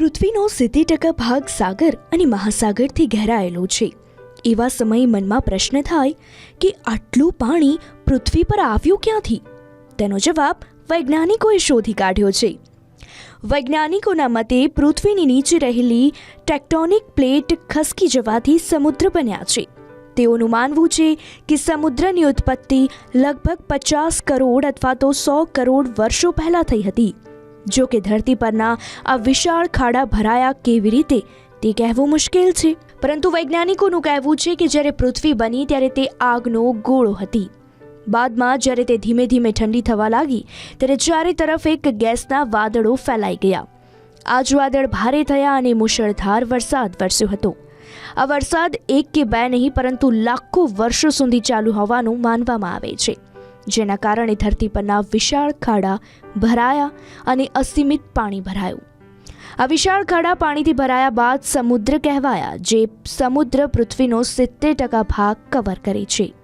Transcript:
પૃથ્વીનો સિત્તેર ટકા ભાગ સાગર અને મહાસાગરથી ઘેરાયેલો છે. એવા સમયે મનમાં પ્રશ્ન થાય કે આટલું પાણી પૃથ્વી પર આવ્યું ક્યાંથી? તેનો જવાબ વૈજ્ઞાનિકોએ શોધી કાઢ્યો છે. વૈજ્ઞાનિકોના મતે પૃથ્વીની નીચે રહેલી ટેક્ટોનિક પ્લેટ ખસકી જવાથી સમુદ્ર બન્યા છે. તેઓનું માનવું છે કે સમુદ્રની ઉત્પત્તિ લગભગ પચાસ કરોડ અથવા તો સો કરોડ વર્ષો પહેલાં થઈ હતી. જો કે ધરતી પરના આ વિશાળ ખાડા ભરાયા કેવી રીતે, તે કહેવું મુશ્કેલ છે. પરંતુ વૈજ્ઞાનિકોનું કહેવું છે કે જ્યારે પૃથ્વી બની ત્યારે તે આગનો ગોળો હતી. બાદમાં જ્યારે તે ધીમે ધીમે ઠંડી થવા લાગી, ત્યારે ચારે તરફ એક ગેસના વાદળો ફેલાઈ ગયા. આજ વાદળ ભારે થયા અને મુશળધાર વરસાદ વરસ્યો હતો. આ વરસાદ એક કે બે નહીં, પરંતુ લાખો વર્ષો સુધી ચાલુ હોવાનું માનવામાં આવે છે. જેના કારણે ધરતી પરના વિશાળ ખાડા ભરાયા અને અસીમિત પાણી ભરાયું. આ વિશાળ ખાડા પાણીથી ભરાયા બાદ સમુદ્ર કહેવાયા, જે સમુદ્ર પૃથ્વીનો સિત્તેર ટકા ભાગ કવર કરે છે.